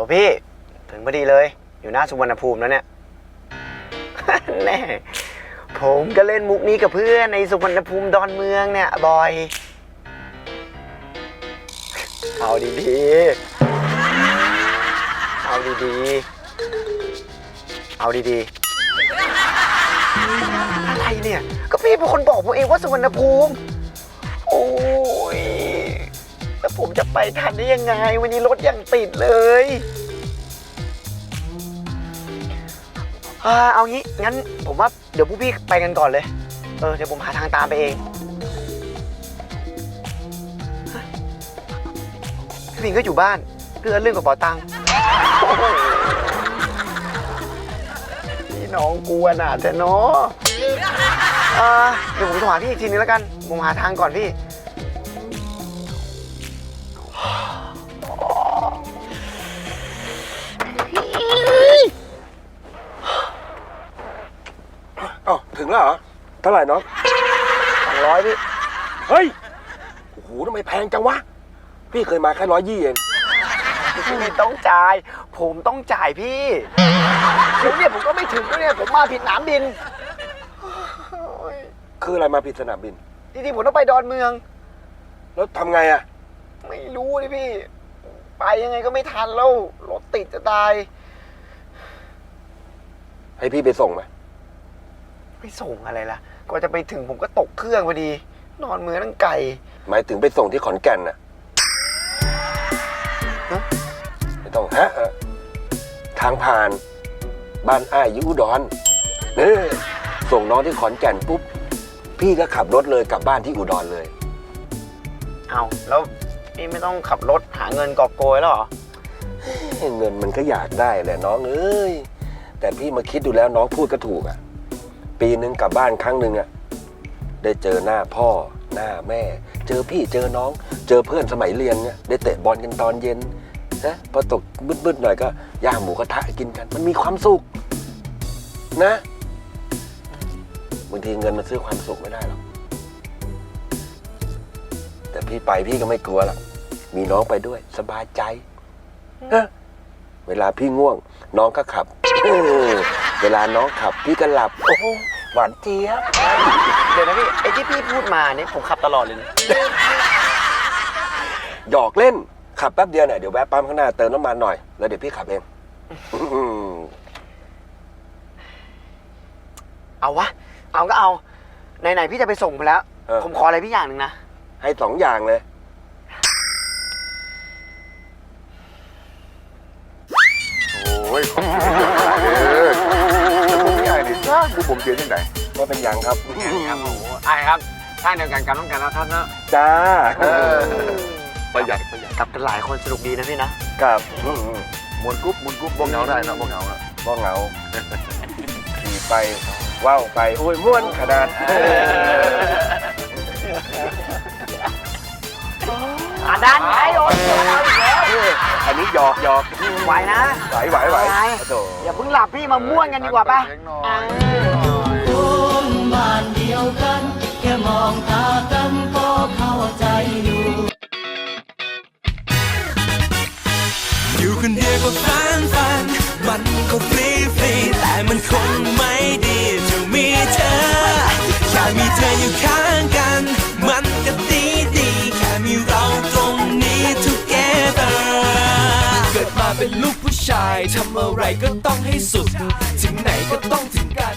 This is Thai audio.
ลพี่ ถึงพอดีเลย อยู่หน้าสุวรรณภูมิแล้วเนี่ย แน่ ผมก็เล่นมุกนี้กับเพื่อนในสุวรรณภูมิดอนเมืองเนี่ย บอย เอาดีๆ เอาดีๆ เอาดีๆ อะไรเนี่ย ก็พี่เป็นคนบอกผมเองว่าสุวรรณภูมิ แล้วผมจะไปทันได้ยังไง วันนี้รถยังติดเลยอ่าเอางี้ งั้นผมว่าเดี๋ยวพวกพี่ไปกันก่อนเลย เออ เดี๋ยวผมหาทางตามไปเองพี่พิงก็อยู่บ้านเรื่อเรื่องกับเป๋าตังค์โอ้โหพี่น้องกลัวน่ะแต่เนาะเอ่าเดี๋ยวผมโทรหาพี่อีกทีนึงแล้วกัน ผมหาทางก่อนพี่ อ้าถึงแล้วเหรอเท่าไหร่น้องสองร้อยพี่ เฮ้ยโอ้โหทำไมแพงจังวะ พี่เคยมาแค่ร้อยยี่เองพี่ต้องจ่าย ผมต้องจ่ายพี่ผมเนี่ยผมก็ไม่ถึงด้วยเนี่ยผมมาผิดหนามบินโอ้ยคืออะไรมาผิดสนามบิน จริงๆผมต้องไปดอนเมือง แล้วทำไงอะไม่รู้เลยพี่ ไปยังไงก็ไม่ทันแล้วรถติดจะตาย ให้พี่ไปส่งไหม ไม่ส่งอะไรล่ะกว่าจะไปถึงผมก็ตกเครื่องพอดี นอนเมืองตั้งไก่หมายถึงไปส่งที่ขอนแก่นน่ะฮะไม่ต้องฮะเออทางผ่าน บ้านอ้ายอยูอุดรเออส่งน้องที่ขอนแก่นปุ๊บ พี่ก็ขับรถเลยกลับบ้านที่อุดรเลย เอาแล้วพี่ไม่ต้องขับรถหาเงินกอบโกยแล้วเหรอเงินมันก็อยากได้แหละน้องเอ้ยแต่พี่มาคิดดูแล้วน้องพูดก็ถูกอะ ปีนึงกลับบ้านครั้งหนึ่งอะได้เจอหน้าพ่อหน้าแม่ เจอพี่เจอน้อง เจอเพื่อนสมัยเรียนเนี่ยได้เตะบอลกันตอนเย็นนะพอตกบึ้ดๆหน่อยก็ย่างหมูกระทะกินกัน มันมีความสุข นะบางทีเงินมันซื้อความสุขไม่ได้หรอกแต่พี่ไปพี่ก็ไม่กลัวหรอกมีน้องไปด้วย สบายใจฮะเวลาพี่ง่วง น้องก็ขับ เวลาน้องขับ พี่ก็หลับโอ้ หหวานเจี๊ยบเดี๋ยวนะพี่ไอ้ที่พี่พูดมาเนี่ยผมขับตลอดเลยนะหยอกเล่นขับแป๊บเดียวเนี่ยเดี๋ยวแวะปั๊มข้างหน้าเติมน้ำมันหน่อยแล้วเดี๋ยวพี่ขับเองอืมเอาวะ เอาก็เอา ไหนๆพี่จะไปส่งไปแล้วผมขออะไรพี่อย่างหนึ่งนะ ให้สองอย่างเลยายนี่จ้าดูผมเสียยังไงว่าเป็นอย่างครับครับโอ้โหไอ้ครับท่านเดียวกันกันต้องกันแล้วครับเนอะจ้าเออประหยัดประหยัดกลับกันหลายคนสนุกดีนะพี่นะครับอืมมวนกรุ๊ปมวนกรุ๊ปบ่เหงาได้นะบ่เหงาอะบ่เหงาขี่ไปว่าวไปโอ้ยม่วนขนาดอ่าด้านไหนโดนตัว นนี้หยอกหยอกไหวนะ ไหวไหวไหวไหวโถอย่าเพิ่งหลับพี่มาม่วนกันดีกว่าป่ะเล็กน้อยอ่าคนบ้านเดียวกัน แค่มองตากันก็เข้าใจอยู่ อยู่คนเดียวก็ฟันฟันๆมันก็ฟรีฟรีๆแต่มันคงไม่ ชายทำอะไรก็ต้องให้สุด ถึงไหนก็ต้องถึงกัน